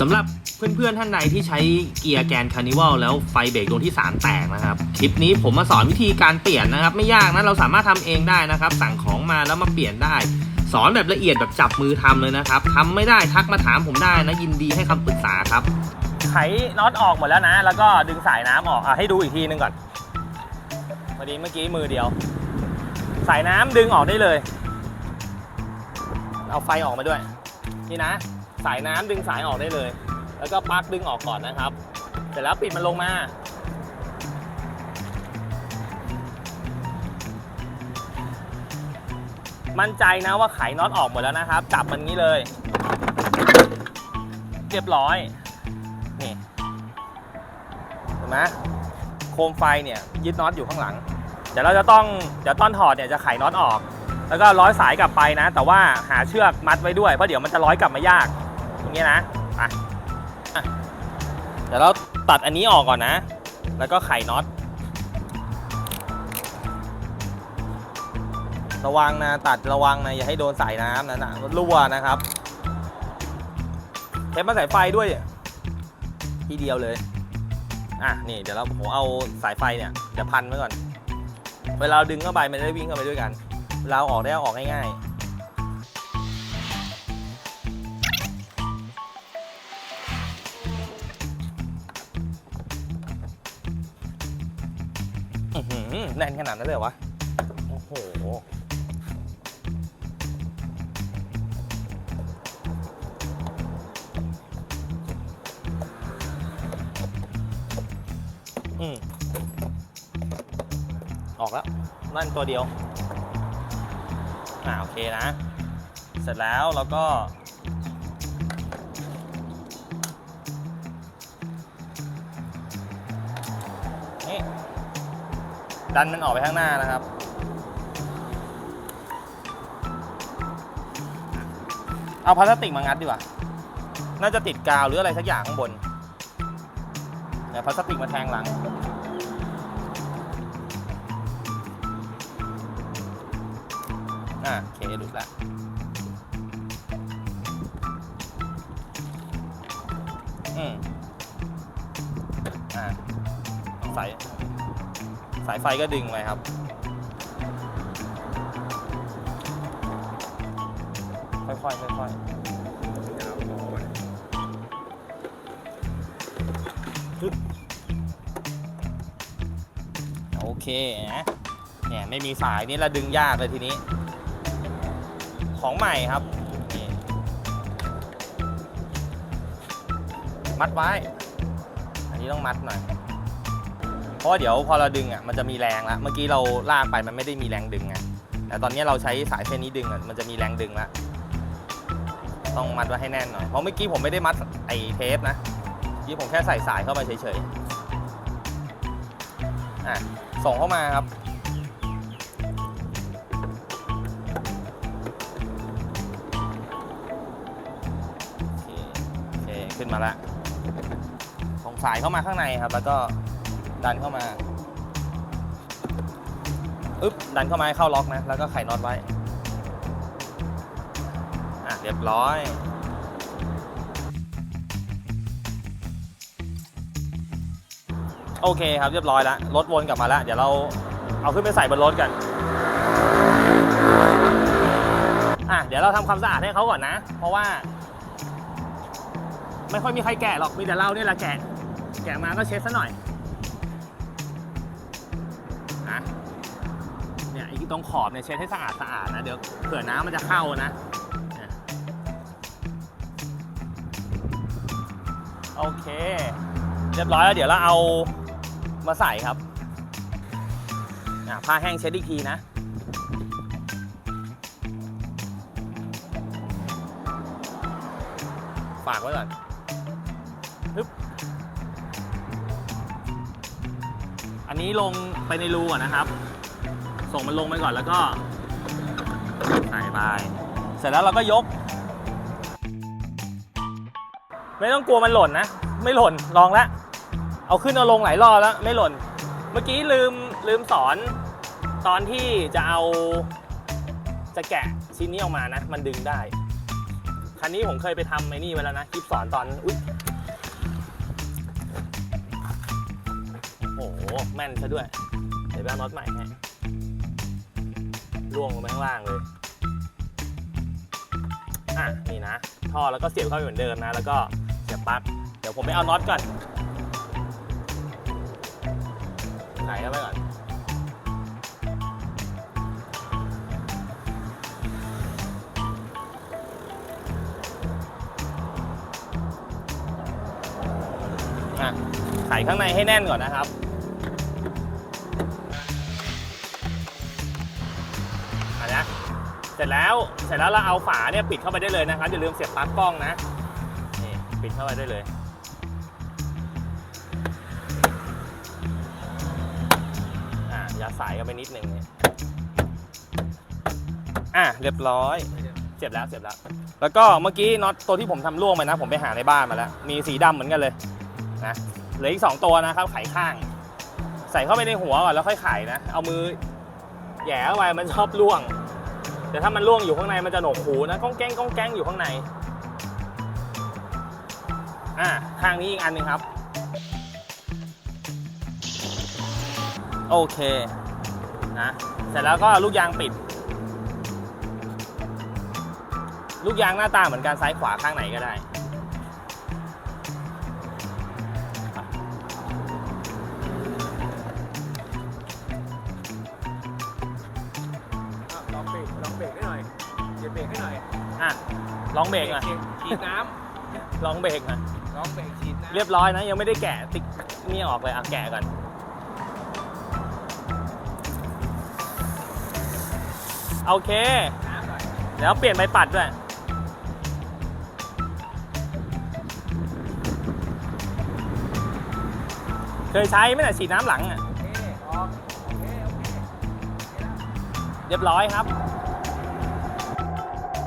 สำหรับเพื่อนๆ ท่านใดที่ใช้เกียร์แกนคานิวัลแล้วไฟเบรกดวงที่ 3 แตกนะครับ คลิปนี้ผมมาสอนวิธีการเปลี่ยนนะครับ ไม่ยากนะเราสามารถทำเองได้นะครับ สั่งของมาแล้วมาเปลี่ยนได้ สอนแบบละเอียดแบบจับมือทำเลยนะครับทำไม่ได้ทักมาถามผมได้นะยินดีให้คำปรึกษาครับไขน็อตออกหมดแล้วนะ แล้วก็ดึงสายน้ำออกอะให้ดูอีกทีนึงก่อนพอดีเมื่อกี้มือเดียว สายน้ำดึงออกได้เลย เอาไฟออกมาด้วยนี่นะ สายน้ำดึงสายออกได้เลย แล้วก็ปลั๊กดึงออกก่อนนะครับ เสร็จแล้วปิดมันลงมา มั่นใจนะว่าไขน็อตออกหมดแล้วนะครับ จับมันงี้เลย เรียบร้อย นี่เห็นไหมโคมไฟเนี่ยยึดน็อตอยู่ข้างหลัง เดี๋ยวเราจะต้องเดี๋ยวตอนถอดเนี่ยจะไขน็อตออกแล้วก็ร้อยสายกลับไปนะ แต่ว่าหาเชือกมัดไว้ด้วยเพราะเดี๋ยวมันจะร้อยกลับมายาก อย่างเงี้ยนะอะอะเดี๋ยวเราตัดอันนี้ออกก่อนนะ แล้วก็ไขน็อต ระวังนะตัดระวังนะอย่าให้โดนสายน้ำนะนะรั่วนะครับเทปมาสายไฟด้วยทีเดียวเลย อะนี่เดี๋ยวเราผมเอาสายไฟเนี่ยเดี๋ยวพันไว้ก่อน เวลาเราดึงเข้าไปมันจะได้วิ่งเข้าไปด้วยกันเวลาออกได้เอาออกง่ายๆ แน่นขนาดนั้นเลยเหรอวะ โอ้โห อืมออกแล้วนั่นตัวเดียว อ่าโอเคนะ เสร็จแล้วเราก็ ดันมันออกไปข้างหน้านะครับ เอาพลาสติกมางัดดีกว่า น่าจะติดกาวหรืออะไรสักอย่างข้างบนเนี่ยพลาสติกมาแทงหลัง อ่าโอเคหลุดแล้วอืมอ่าสาย สายไฟก็ดึงไปครับ ค่อยๆค่อยๆโอเคนะเนี่ยไม่มีสายนี่ละดึงยากเลยทีนี้ ของใหม่ครับ มัดไว้ อันนี้ต้องมัดหน่อย ราะว่าเดี๋ยวพอเราดึงอะมันจะมีแรงแล้วเมื่อกี้เราลากไปมันไม่ได้มีแรงดึงไงแต่ตอนนี้เราใช้สายเส้นนี้ดึงอะมันจะมีแรงดึงแล้วต้องมัดไว้ให้แน่นหน่อยเพราะเมื่อกี้ผมไม่ได้มัดไอ้เทปนะเมื่อกี้ผมแค่ใส่สายเข้าไปเฉยๆอะส่งเข้ามาครับโอเคขึ้นมาแล้วส่งสายเข้ามาข้างในครับ แล้วก็ ดันเข้ามาอึ๊บดันเข้ามาให้เข้าล็อกนะ แล้วก็ไขน็อตไว้ อะ เรียบร้อยโอเคครับเรียบร้อยแล้วรถวนกลับมาแล้ว เดี๋ยวเราเอาขึ้นไปใส่บนรถกัน อะเดี๋ยวเราทำความสะอาดให้เขาก่อนนะ เพราะว่า ไม่ค่อยมีใครแกะหรอกมีแต่เราเนี่ยแหละแกะ แกะมาก็เช็ดซะหน่อย นะเนี่ยไอ้ตรงขอบเนี่ยเช็ดให้สะอาดสะอาดนะ เดี๋ยวเผื่อน้ำมันจะเข้านะโอเค เรียบร้อยแล้วเดี๋ยวเราเอามาใส่ครับอะผ้าแห้งเช็ดอีกทีนะฝากไว้ก่อนฮึบ อันนี้ลงไปในรูก่อนนะครับ ส่งมันลงไปก่อนแล้วก็ใส่ไปเสร็จแล้วเราก็ยก ไม่ต้องกลัวมันหล่นนะ ไม่หล่นลองแล้วเอาขึ้นเอาลงหลายรอบแล้วไม่หล่น เมื่อกี้ลืมลืมสอนตอนที่จะเอาจะแกะชิ้นนี้ออกมานะ มันดึงได้ คันนี้ผมเคยไปทำไอ้นี่ไว้แล้วนะคลิปสอนตอนอุ๊ย โอ้โห แม่นซะด้วยเดี๋ยวไปเอาน็อตใหม่ให้ล่วงลงไปข้างล่างเลย อะ นี่นะ ท่อแล้วก็เสียบเข้าไปเหมือนเดิมนะ แล้วก็เสียบปลั๊ก เดี๋ยวผมไปเอาน็อตก่อนใส่เข้าไปก่อนอะใส่ข้างในให้แน่นก่อนนะครับ เสร็จแล้วเสร็จแล้วเราเอาฝาเนี่ยปิดเข้าไปได้เลยนะครับอย่าลืมเสียบปลั๊กกล้องนะนี่ปิดเข้าไปได้เลย อะยัดสายเข้าไปนิดนึงเนี่ยอะเรียบร้อย เสียบแล้วเสียบแล้ว แล้วก็เมื่อกี้น็อตตัวที่ผมทำร่วงไปนะ ผมไปหาในบ้านมาแล้ว มีสีดำเหมือนกันเลยนะเหลืออีกสองตัวนะครับไขข้าง ใส่เข้าไปในหัวก่อนแล้วค่อยไขนะ เอามือแหย่เข้าไปมันชอบร่วง แต่ถ้ามันร่วงอยู่ข้างในมันจะหนกหูนะก้องแก้งก้องแก้งอยู่ข้างในอะข้างนี้อีกอันหนึงครับ โอเคนะเสร็จแล้วก็ลูกยางปิด ลูกยางหน้าตาเหมือนกันซ้ายขวาข้างไหนก็ได้ ลองเบรกให้หน่อยเหยียบเบรกให้หน่อยอะลองเบรกหน่อยฉีดน้ลองเบรกหน่อยำลองเบรกฉีดน้ำเรียบร้อยนะยังไม่ได้แกะติ๊กนี่ออกเลยอะแกะก่อนโอเค น้ำหน่อยเดี๋ยวเปลี่ยนใบปัดด้วย เคยใช้ไหมน่ะฉีดน้ำหลังอะ โอเคออกโอเคโอเค เรียบร้อยครับ